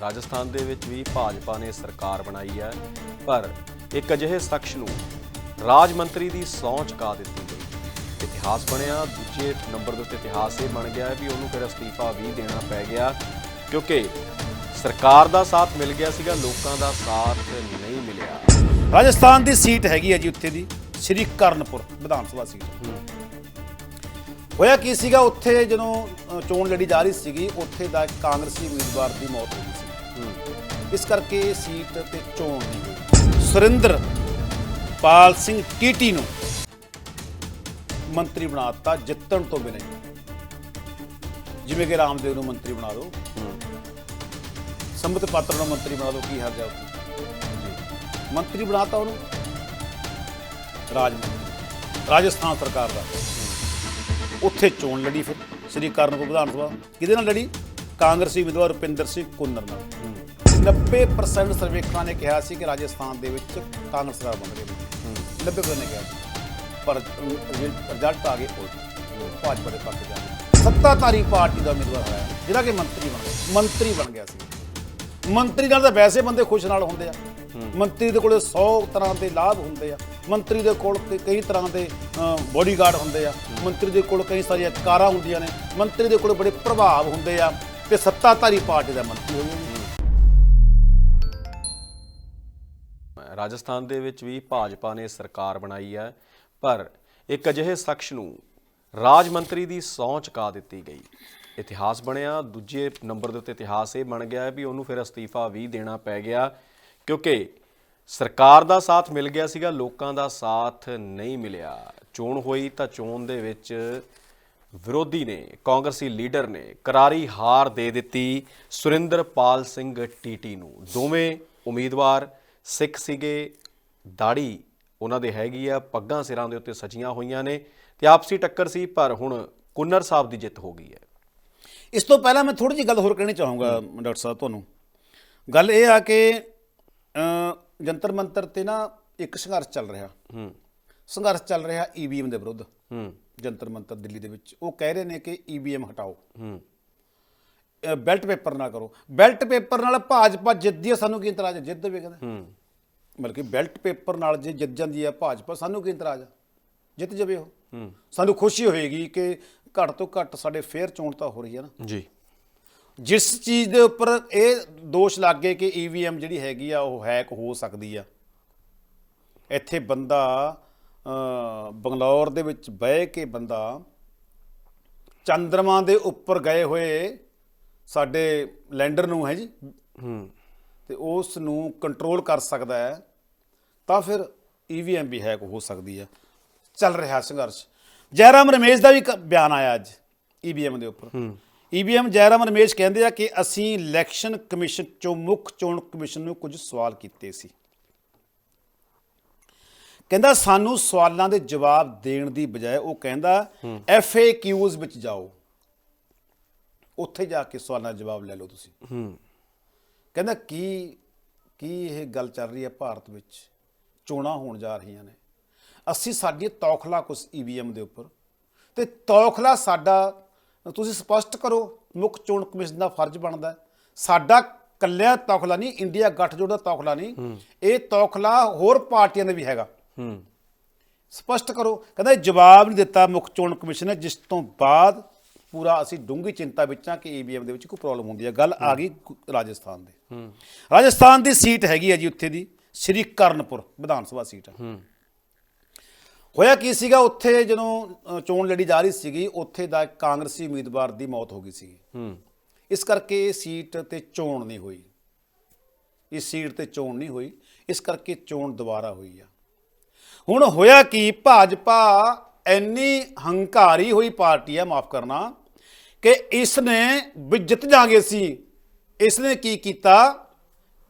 ਰਾਜਸਥਾਨ ਦੇ ਵਿੱਚ ਵੀ ਭਾਜਪਾ ਨੇ ਸਰਕਾਰ ਬਣਾਈ ਹੈ ਪਰ ਇੱਕ ਅਜਿਹੇ ਸ਼ਖਸ ਨੂੰ ਰਾਜ ਮੰਤਰੀ ਦੀ ਸਹੁੰ ਚੁਕਾ ਦਿੱਤੀ ਗਈ। ਇਤਿਹਾਸ ਬਣਿਆ ਦੂਜੇ ਨੰਬਰ ਦੇ ਉੱਤੇ ਇਤਿਹਾਸ ਇਹ ਬਣ ਗਿਆ ਵੀ ਉਹਨੂੰ ਫਿਰ ਅਸਤੀਫਾ ਵੀ ਦੇਣਾ ਪੈ ਗਿਆ ਕਿਉਂਕਿ ਸਰਕਾਰ ਦਾ ਸਾਥ ਮਿਲ ਗਿਆ ਸੀਗਾ ਲੋਕਾਂ ਦਾ ਸਾਥ ਨਹੀਂ ਮਿਲਿਆ। ਰਾਜਸਥਾਨ ਦੀ ਸੀਟ ਹੈਗੀ ਹੈ ਜੀ ਉੱਥੇ ਦੀ ਸ਼੍ਰੀ ਕਰਨਪੁਰ ਵਿਧਾਨ ਸਭਾ ਸੀਟ। ਹੋਇਆ ਕੀ ਸੀਗਾ? ਉੱਥੇ ਜਦੋਂ ਅ, ਚੋਣ ਲੜੀ ਜਾ ਰਹੀ ਸੀਗੀ ਉੱਥੇ ਦਾ ਇੱਕ ਕਾਂਗਰਸੀ ਉਮੀਦਵਾਰ ਦੀ ਮੌਤ ਹੋ ਗਈ ਸੀ। ਇਸ ਕਰਕੇ ਇਹ ਸੀਟ ਤੇ ਚੋਣ ਨਹੀਂ ਹੋਈ। ਸੁਰਿੰਦਰ ਪਾਲ ਸਿੰਘ ਟੀਟੀ ਨੂੰ ਮੰਤਰੀ ਬਣਾਤਾ ਜਿੱਤਣ ਤੋਂ ਬਿਨਾਂ ਹੀ। ਜਿਵੇਂ ਕਿ ਰਾਮਦੇਵ ਨੂੰ ਮੰਤਰੀ ਬਣਾ ਦਿਓ ਸੰਮਤ ਪਾਤਰ ਨੂੰ ਮੰਤਰੀ ਬਣਾ ਦਿਓ ਕੀ ਹਰਜ ਹੈ ਉੱਥੇ ਮੰਤਰੀ ਬਣਾਤਾ ਉਹਨੂੰ? ਰਾਜ ਮੰਤਰੀ। ਰਾਜਸਥਾਨ ਸਰਕਾਰ ਦਾ। ਉੱਥੇ ਚੋਣ ਲੜੀ ਫਿਰ ਸ੍ਰੀ ਕਰਨਪੁਰ ਵਿਧਾਨ ਸਭਾ। ਕਿਹਦੇ ਨਾਲ ਲੜੀ? ਕਾਂਗਰਸੀ ਉਮੀਦਵਾਰ ਰੁਪਿੰਦਰ ਸਿੰਘ ਕੁੰਨਰ ਨਾਲ। 90% ਸਰਵੇਖਣਾਂ ਨੇ ਕਿਹਾ ਸੀ ਕਿ ਰਾਜਸਥਾਨ ਦੇ ਵਿੱਚ ਕਾਂਗਰਸ ਸਰਕਾਰ ਬਣ ਰਹੀ। 90% ਨੇ ਕਿਹਾ ਸੀ। ਪਰ ਰਿਜ਼ਲਟ ਆ ਗਏ ਉਲਟ। ਭਾਜਪਾ ਦੇ ਪੱਖ ਜਾ ਸੱਤਾਧਾਰੀ ਪਾਰਟੀ ਦਾ ਉਮੀਦਵਾਰ ਹੋਇਆ। ਜਿਹੜਾ ਕਿ ਮੰਤਰੀ ਬਣ ਗਿਆ। ਮੰਤਰੀ ਬਣ ਗਿਆ ਸੀ। ਮੰਤਰੀ ਨਾਲ ਤਾਂ ਵੈਸੇ ਬੰਦੇ ਖੁਸ਼ ਨਾਲ ਹੁੰਦੇ ਆ। ਮੰਤਰੀ ਦੇ ਕੋਲੇ 100 ਤਰ੍ਹਾਂ ਦੇ ਲਾਭ ਹੁੰਦੇ ਆ। ਮੰਤਰੀ ਦੇ ਕੋਲ ਕਈ ਤਰ੍ਹਾਂ ਦੇ ਬੋਡੀਗਾਰਡ ਹੁੰਦੇ ਆ। ਮੰਤਰੀ ਦੇ ਕੋਲ ਕਈ ਸਾਰੀਆਂ ਕਾਰਾਂ ਹੁੰਦੀਆਂ ਨੇ। ਮੰਤਰੀ ਦੇ ਕੋਲ ਬੜੇ ਪ੍ਰਭਾਵ ਹੁੰਦੇ ਆ ਤੇ ਸੱਤਾਧਾਰੀ ਪਾਰਟੀ ਦਾ ਮੰਤਰੀ ਹੋ ਰਾਜਸਥਾਨ ਦੇ ਵਿੱਚ ਵੀ ਭਾਜਪਾ ਨੇ ਸਰਕਾਰ ਬਣਾਈ ਹੈ, ਪਰ ਇੱਕ ਅਜਿਹੇ ਸ਼ਖਸ ਨੂੰ ਰਾਜ ਮੰਤਰੀ ਦੀ ਸਹੁੰ ਚੁਕਾ ਦਿੱਤੀ ਗਈ। ਇਤਿਹਾਸ ਬਣਿਆ, ਦੂਜੇ ਨੰਬਰ ਦੇ ਉੱਤੇ ਇਤਿਹਾਸ ਇਹ ਬਣ ਗਿਆ ਵੀ ਉਹਨੂੰ ਫਿਰ ਅਸਤੀਫਾ ਵੀ ਦੇਣਾ ਪੈ ਗਿਆ। ਕਿਉਂਕਿ ਸਰਕਾਰ ਦਾ ਸਾਥ ਮਿਲ ਗਿਆ ਸੀਗਾ, ਲੋਕਾਂ ਦਾ ਸਾਥ ਨਹੀਂ ਮਿਲਿਆ। ਚੋਣ ਹੋਈ ਤਾਂ ਚੋਣ ਦੇ ਵਿੱਚ ਵਿਰੋਧੀ ਨੇ, ਕਾਂਗਰਸੀ ਲੀਡਰ ਨੇ ਕਰਾਰੀ ਹਾਰ ਦੇ ਦਿੱਤੀ ਸੁਰਿੰਦਰਪਾਲ ਸਿੰਘ ਟੀਟੀ ਨੂੰ। ਦੋਵੇਂ ਉਮੀਦਵਾਰ ਸਿੱਖ ਸੀਗੇ ਦਾੜੀ ਉਹਨਾਂ ਦੇ ਹੈਗੀ ਆ, ਪੱਗਾਂ ਸਿਰਾਂ ਦੇ ਉੱਤੇ ਸਜੀਆਂ ਹੋਈਆਂ ਨੇ ਤੇ ਆਪਸੀ ਟੱਕਰ ਸੀ, ਪਰ ਹੁਣ ਕੁੰਨਰ ਸਾਹਿਬ ਦੀ ਜਿੱਤ ਹੋ ਗਈ ਹੈ। ਇਸ ਤੋਂ ਪਹਿਲਾਂ ਮੈਂ ਥੋੜੀ ਜਿਹੀ ਗੱਲ ਹੋਰ ਕਹਿਣੀ ਚਾਹੂੰਗਾ, ਡਾਕਟਰ ਸਾਹਿਬ, ਤੁਹਾਨੂੰ। ਗੱਲ ਇਹ ਆ ਕਿ ਜੰਤਰ ਮੰਤਰ ਤੇ ਨਾ ਇੱਕ ਸੰਘਰਸ਼ ਚੱਲ ਰਿਹਾ। ਹੂੰ। ਸੰਘਰਸ਼ ਚੱਲ ਰਿਹਾ ਈਵੀਐਮ ਦੇ ਵਿਰੁੱਧ। ਹੂੰ। ਜੰਤਰ ਮੰਤਰ ਦਿੱਲੀ ਦੇ ਵਿੱਚ। ਉਹ ਕਹਿ ਰਹੇ ਨੇ ਕਿ ਈਵੀਐਮ ਹਟਾਓ। ਹੂੰ। ਬੈਲਟ ਪੇਪਰ ਨਾ ਕਰੋ। ਬੈਲਟ ਪੇਪਰ ਨਾਲ ਭਾਜਪਾ ਜਿੱਤਦੀ ਹੈ ਸਾਨੂੰ ਕੀ ਇਤਰਾਜ਼ ਹੈ ਜਿੱਤ ਦੇਵੇ ਕਹਿੰਦੇ। ਹੂੰ। ਬਲਕਿ ਬੈਲਟ ਪੇਪਰ ਨਾਲ ਜੇ ਜਿੱਤ ਜਾਂਦੀ ਹੈ ਭਾਜਪਾ ਸਾਨੂੰ ਕੀ ਇਤਰਾਜ਼ ਹੈ ਜਿੱਤ ਜਾਵੇ ਉਹ। ਹੂੰ। ਸਾਨੂੰ ਖੁਸ਼ੀ ਹੋਏਗੀ ਕਿ ਘੱਟ ਤੋਂ ਘੱਟ ਸਾਡੇ ਫੇਅਰ ਚੋਣ ਤਾਂ ਹੋ ਰਹੀ ਹੈ ਨਾ। ਜੀ। ਜਿਸ ਚੀਜ਼ ਦੇ ਉੱਪਰ ਇਹ ਦੋਸ਼ ਲੱਗੇ ਕਿ ਈਵੀਐਮ ਜਿਹੜੀ ਹੈਗੀ ਆ ਉਹ ਹੈਕ ਹੋ ਸਕਦੀ ਆ। ਇੱਥੇ ਬੰਦਾ ਬੰਗਲੌਰ ਦੇ ਵਿੱਚ ਬਹਿ ਕੇ ਬੰਦਾ ਚੰਦਰਮਾ ਦੇ ਉੱਪਰ ਗਏ ਹੋਏ ਸਾਡੇ ਲੈਂਡਰ ਨੂੰ ਹੈ ਜੀ? ਹੂੰ। ਤੇ ਉਸ ਨੂੰ ਕੰਟਰੋਲ ਕਰ ਸਕਦਾ ਹੈ ਤਾਂ ਫਿਰ ਈਵੀਐਮ ਵੀ ਹੈਕ ਹੋ ਸਕਦੀ ਹੈ ਚੱਲ ਰਿਹਾ ਸੰਘਰਸ਼। ਜੈਰਾਮ ਰਮੇਸ਼ ਦਾ ਵੀ ਬਿਆਨ ਆਇਆ ਅੱਜ ਈਵੀਐਮ ਦੇ ਉੱਪਰ। ਈਵੀਐਮ ਜੈਰਾਮ ਰਮੇਸ਼ ਕਹਿੰਦੇ ਆ ਕਿ ਅਸੀਂ ਇਲੈਕਸ਼ਨ ਕਮਿਸ਼ਨ ਚੋਂ ਮੁੱਖ ਚੋਣ ਕਮਿਸ਼ਨ ਨੂੰ ਕੁਝ ਸਵਾਲ ਕੀਤੇ ਸੀ। ਕਹਿੰਦਾ ਸਾਨੂੰ ਸਵਾਲਾਂ ਦੇ ਜਵਾਬ ਦੇਣ ਦੀ ਬਜਾਏ ਉਹ ਕਹਿੰਦਾ ਐਫਏਕਿਊਜ਼ ਵਿੱਚ ਜਾਓ। ਉੱਥੇ ਜਾ ਕੇ ਸਵਾਲਾਂ ਦੇ ਜਵਾਬ ਲੈ ਲਓ ਤੁਸੀਂ। ਹੂੰ। ਕਹਿੰਦਾ ਕੀ ਕੀ ਇਹ ਗੱਲ ਚੱਲ ਰਹੀ ਹੈ ਭਾਰਤ ਵਿੱਚ? ਚੋਣਾਂ ਹੋਣ ਜਾ ਰਹੀਆਂ ਨੇ। ਅਸੀਂ ਸਾਡੀ ਤੌਖਲਾ ਕੁਛ ਈਵੀਐਮ ਦੇ ਉੱਪਰ। ਤੇ ਤੌਖਲਾ ਸਾਡਾ ਤੁਸੀਂ ਸਪਸ਼ਟ ਕਰੋ ਮੁੱਖ ਚੋਣ ਕਮਿਸ਼ਨ ਦਾ ਫਰਜ਼ ਬਣਦਾ। ਸਾਡਾ ਕੱਲਿਆ ਤੌਖਲਾ ਨਹੀਂ ਇੰਡੀਆ ਗੱਠਜੋੜ ਦਾ ਤੌਖਲਾ ਨਹੀਂ। ਇਹ ਤੌਖਲਾ ਹੋਰ ਪਾਰਟੀਆਂ ਦਾ ਵੀ ਹੈਗਾ। ਸਪਸ਼ਟ ਕਰੋ ਕਹਿੰਦਾ ਜਵਾਬ ਨਹੀਂ ਦਿੱਤਾ ਮੁੱਖ ਚੋਣ ਕਮਿਸ਼ਨ ਨੇ ਜਿਸ ਤੋਂ ਬਾਅਦ ਪੂਰਾ ਅਸੀਂ ਡੂੰਘੀ ਚਿੰਤਾ ਵਿੱਚ ਹਾਂ ਕਿ ਈਵੀਐਮ ਦੇ ਵਿੱਚ ਕੋਈ ਪ੍ਰੋਬਲਮ ਹੁੰਦੀ ਹੈ। ਗੱਲ ਆ ਗਈ ਰਾਜਸਥਾਨ ਦੇ। ਰਾਜਸਥਾਨ ਦੀ ਸੀਟ ਹੈਗੀ ਹੈ ਜੀ ਉੱਥੇ ਦੀ ਸ਼੍ਰੀ ਕਰਨਪੁਰ ਵਿਧਾਨ ਸਭਾ ਸੀਟ ਹੈ। ਹੋਇਆ ਕੀ ਸੀਗਾ? ਉੱਥੇ ਜਦੋਂ ਚੋਣ ਲੜੀ ਜਾ ਰਹੀ ਸੀਗੀ ਉੱਥੇ ਦਾ ਕਾਂਗਰਸੀ ਉਮੀਦਵਾਰ ਦੀ ਮੌਤ ਹੋ ਗਈ ਸੀ ਹੂੰ। ਇਸ ਕਰਕੇ ਇਹ ਸੀਟ ਤੇ ਚੋਣ ਨਹੀਂ ਹੋਈ। ਇਸ ਸੀਟ ਤੇ ਚੋਣ ਨਹੀਂ ਹੋਈ। ਇਸ ਕਰਕੇ ਚੋਣ ਦੁਬਾਰਾ ਹੋਈ ਆ। ਹੁਣ ਹੋਇਆ ਕੀ? ਭਾਜਪਾ ਇੰਨੀ ਹੰਕਾਰੀ ਹੋਈ ਪਾਰਟੀ ਆ ਮਾਫ ਕਰਨਾ ਕਿ ਇਸ ਨੇ ਵੀ ਜਿੱਤ ਜਾਗੇ ਸੀ। ਇਸ ਨੇ ਕੀ ਕੀਤਾ?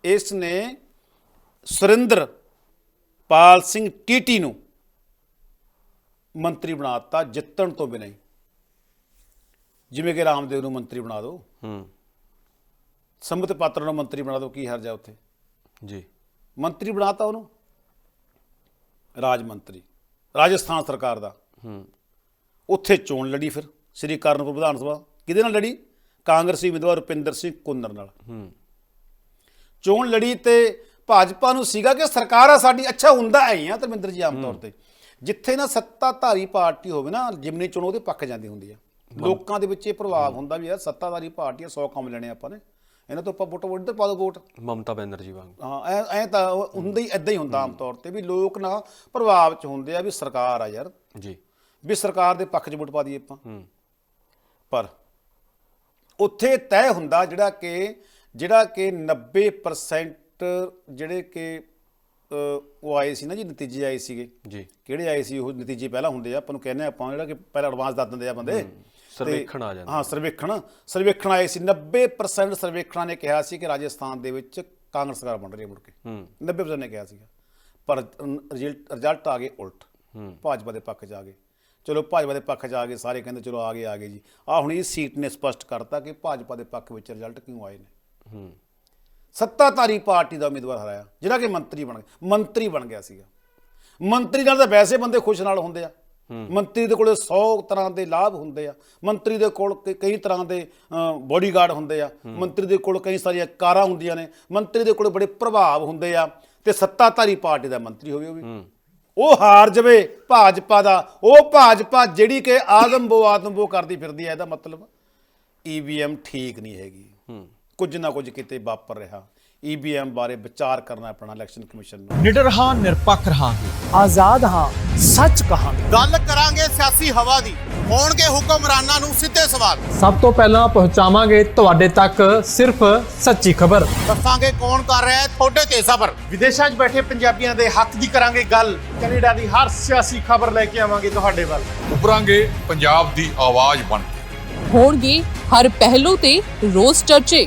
ਇਸ ਨੇ ਸੁਰਿੰਦਰ ਪਾਲ ਸਿੰਘ ਟੀਟੀ ਨੂੰ ਮੰਤਰੀ ਬਣਾਤਾ ਜਿੱਤਣ ਤੋਂ ਬਿਨਾਂ ਹੀ। ਜਿਵੇਂ ਕਿ ਰਾਮਦੇਵ ਨੂੰ ਮੰਤਰੀ ਬਣਾ ਦਿਓ। ਹੂੰ। ਸੰਮਤ ਪਾਤਰ ਨੂੰ ਮੰਤਰੀ ਬਣਾ ਦਿਓ ਕੀ ਹਰਜ ਹੈ ਉੱਥੇ? ਜੀ। ਮੰਤਰੀ ਬਣਾਤਾ ਉਹਨੂੰ? ਰਾਜ ਮੰਤਰੀ। ਰਾਜਸਥਾਨ ਸਰਕਾਰ ਦਾ। ਹੂੰ। ਉੱਥੇ ਚੋਣ ਲੜੀ ਫਿਰ ਸ੍ਰੀ ਕਰਨਪੁਰ ਵਿਧਾਨ ਸਭਾ। ਕਿਹਦੇ ਨਾਲ ਲੜੀ? ਕਾਂਗਰਸੀ ਉਮੀਦਵਾਰ ਰੁਪਿੰਦਰ ਸਿੰਘ ਕੁੰਨਰ ਨਾਲ। ਹੂੰ। ਚੋਣ ਲੜੀ ਤੇ ਭਾਜਪਾ ਨੂੰ ਸੀਗਾ ਕਿ ਸਰਕਾਰ ਆ ਸਾਡੀ ਅੱਛਾ ਹੁੰਦਾ ਹੈ ਹੀ ਆ ਧਰਮਿੰਦਰ ਜੀ ਆਮ ਤੌਰ ਤੇ। ਜਿੱਥੇ ਨਾ ਸੱਤਾਧਾਰੀ ਪਾਰਟੀ ਹੋਵੇ ਨਾ ਜਿਮਨੀ ਚੋਣ ਉਹਦੇ ਪੱਖ ਜਾਂਦੀ ਹੁੰਦੀ ਆ। ਲੋਕਾਂ ਦੇ ਵਿੱਚ ਇਹ ਪ੍ਰਭਾਵ ਹੁੰਦਾ ਵੀ ਯਾਰ ਸੱਤਾਧਾਰੀ ਪਾਰਟੀ ਆ 100 ਕੰਮ ਲੈਣੇ ਆਪਾਂ ਨੇ। ਇਹਨਾਂ ਤੋਂ ਆਪਾਂ ਵੋਟ ਇੱਧਰ ਪਾ ਦੋ ਵੋਟ। ਮਮਤਾ ਬੈਨਰਜੀ ਵਾਂਗ। ਹਾਂ ਐ ਐ ਤਾਂ ਹੁੰਦਾ ਹੀ ਐਦਾਂ ਹੀ ਹੁੰਦਾ ਆਮ ਤੌਰ ਤੇ ਵੀ ਲੋਕ ਨਾ ਪ੍ਰਭਾਵ ਚ ਹੁੰਦੇ ਆ ਵੀ ਸਰਕਾਰ ਆ ਯਾਰ। ਜੀ। ਵੀ ਸਰਕਾਰ ਦੇ ਪੱਖ 'ਚ ਵੋਟ ਪਾ ਦਈਏ ਆਪਾਂ। ਹੂੰ। ਪਰ ਉੱਥੇ ਤੈਅ ਹੁੰਦਾ ਜਿਹੜਾ ਕਿ ਜਿਹੜਾ ਕਿ 90% ਜਿਹੜੇ ਕਿ ਉਹ ਆਏ ਸੀ ਨਾ ਜੀ ਨਤੀਜੇ ਆਏ ਸੀਗੇ। ਜੀ। ਕਿਹੜੇ ਆਏ ਸੀ ਉਹ ਨਤੀਜੇ ਪਹਿਲਾਂ ਹੁੰਦੇ ਆ? ਆਪਾਂ ਨੂੰ ਕਹਿੰਦੇ ਆ ਆਪਾਂ ਜਿਹੜਾ ਕਿ ਪਹਿਲਾਂ ਐਡਵਾਂਸ ਦੱਸ ਦਿੰਦੇ ਆ ਬੰਦੇ। ਸਰਵੇਖਣ ਆ ਜਾਂਦੇ। ਹਾਂ ਸਰਵੇਖਣ। ਸਰਵੇਖਣ ਆਏ ਸੀ। 90% ਸਰਵੇਖਣਾਂ ਨੇ ਕਿਹਾ ਸੀ ਕਿ ਰਾਜਸਥਾਨ ਦੇ ਵਿੱਚ ਕਾਂਗਰਸ ਸਰਕਾਰ ਬਣ ਰਹੀ ਹੈ ਮੁੜ ਕੇ। ਹੂੰ। 90% ਨੇ ਕਿਹਾ ਸੀਗਾ। ਪਰ ਰਿਜ਼ਲਟ ਰਿਜ਼ਲਟ ਆ ਗਏ ਉਲਟ। ਭਾਜਪਾ ਦੇ ਪੱਖ 'ਚ ਆ ਗਏ। ਚਲੋ ਭਾਜਪਾ ਦੇ ਪੱਖ 'ਚ ਆ ਗਏ। ਸਾਰੇ ਕਹਿੰਦੇ ਚਲੋ ਆ ਗਏ ਆ ਗਏ ਜੀ। ਆ ਹੁਣ ਇਹ ਸੀਟ ਨੇ ਸਪਸ਼ਟ ਕਰਤਾ ਕਿ ਭਾਜਪਾ ਦੇ ਪੱਖ ਵਿੱਚ ਰਿਜ਼ਲਟ ਕਿਉਂ ਆਏ ਨੇ। ਹੂੰ। ਸੱਤਾਧਾਰੀ ਪਾਰਟੀ ਦਾ ਉਮੀਦਵਾਰ ਹਰਾਇਆ ਜਿਹੜਾ ਕਿ ਮੰਤਰੀ ਬਣ ਗਿਆ। ਮੰਤਰੀ ਬਣ ਗਿਆ ਸੀਗਾ। ਮੰਤਰੀ ਨਾਲ ਤਾਂ ਵੈਸੇ ਬੰਦੇ ਖੁਸ਼ ਨਾਲ ਹੁੰਦੇ ਆ। ਮੰਤਰੀ ਦੇ ਕੋਲੇ 100 ਤਰ੍ਹਾਂ ਦੇ ਲਾਭ ਹੁੰਦੇ ਆ। ਮੰਤਰੀ ਦੇ ਕੋਲ ਕਈ ਤਰ੍ਹਾਂ ਦੇ ਬੋਡੀਗਾਰਡ ਹੁੰਦੇ ਆ। ਮੰਤਰੀ ਦੇ ਕੋਲ ਕਈ ਸਾਰੀਆਂ ਕਾਰਾਂ ਹੁੰਦੀਆਂ ਨੇ। ਮੰਤਰੀ ਦੇ ਕੋਲ ਬੜੇ ਪ੍ਰਭਾਵ ਹੁੰਦੇ ਆ ਤੇ ਸੱਤਾਧਾਰੀ ਪਾਰਟੀ ਦਾ ਮੰਤਰੀ ਹੋਵੇ ਉਹ ਵੀ। ਉਹ ਹਾਰ ਜਵੇ ਭਾਜਪਾ ਦਾ। ਉਹ ਭਾਜਪਾ ਜਿਹੜੀ ਕਿ ਆਦਮਬੋ ਆਦਮਬੋ ਕਰਦੀ ਫਿਰਦੀ ਹੈ ਇਹਦਾ ਮਤਲਬ ਈਵੀਐਮ ਠੀਕ ਨਹੀਂ ਹੈਗੀ। ਹੂੰ। ਕੁਝ ਨਾ ਕੁਝ ਕਿਤੇ ਵਾਪਰ ਰਿਹਾ। ਈਵੀਐਮ ਬਾਰੇ ਵਿਚਾਰ ਕਰਨਾ ਪੈਣਾ ਇਲੈਕਸ਼ਨ ਕਮਿਸ਼ਨ ਨੂੰ। ਨਿਡਰ ਹਾਂ ਨਿਰਪੱਖ ਰਹਾਂਗੇ। ਆਜ਼ਾਦ ਹਾਂ ਸੱਚ ਕਹਾਂਗੇ। ਗੱਲ ਕਰਾਂਗੇ ਸਿਆਸੀ ਹਵਾ ਦੀ। ਹੋਣਗੇ ਹੁਕਮਰਾਨਾਂ ਨੂੰ ਸਿੱਧੇ ਸਵਾਲ। ਸਭ ਤੋਂ ਪਹਿਲਾਂ ਪਹੁੰਚਾਵਾਂਗੇ ਤੁਹਾਡੇ ਤੱਕ ਸਿਰਫ ਸੱਚੀ ਖਬਰ। ਦੱਸਾਂਗੇ ਕੌਣ ਕਰ ਰਿਹਾ ਹੈ ਤੁਹਾਡੇ ਤੇ ਸਬਰ। ਵਿਦੇਸ਼ਾਂ 'ਚ ਬੈਠੇ ਪੰਜਾਬੀਆਂ ਦੇ ਹੱਕ ਦੀ ਕਰਾਂਗੇ ਗੱਲ। ਕੈਨੇਡਾ ਦੀ ਹਰ ਸਿਆਸੀ ਖਬਰ ਲੈ ਕੇ ਆਵਾਂਗੇ ਤੁਹਾਡੇ ਵੱਲ। ਉਭਰਾਂਗੇ ਪੰਜਾਬ ਦੀ ਆਵਾਜ਼ ਬਣ ਕੇ। ਹੋਣਗੇ ਹਰ ਪਹਿਲੂ ਤੇ ਰੋਜ਼ ਚਰਚੇ।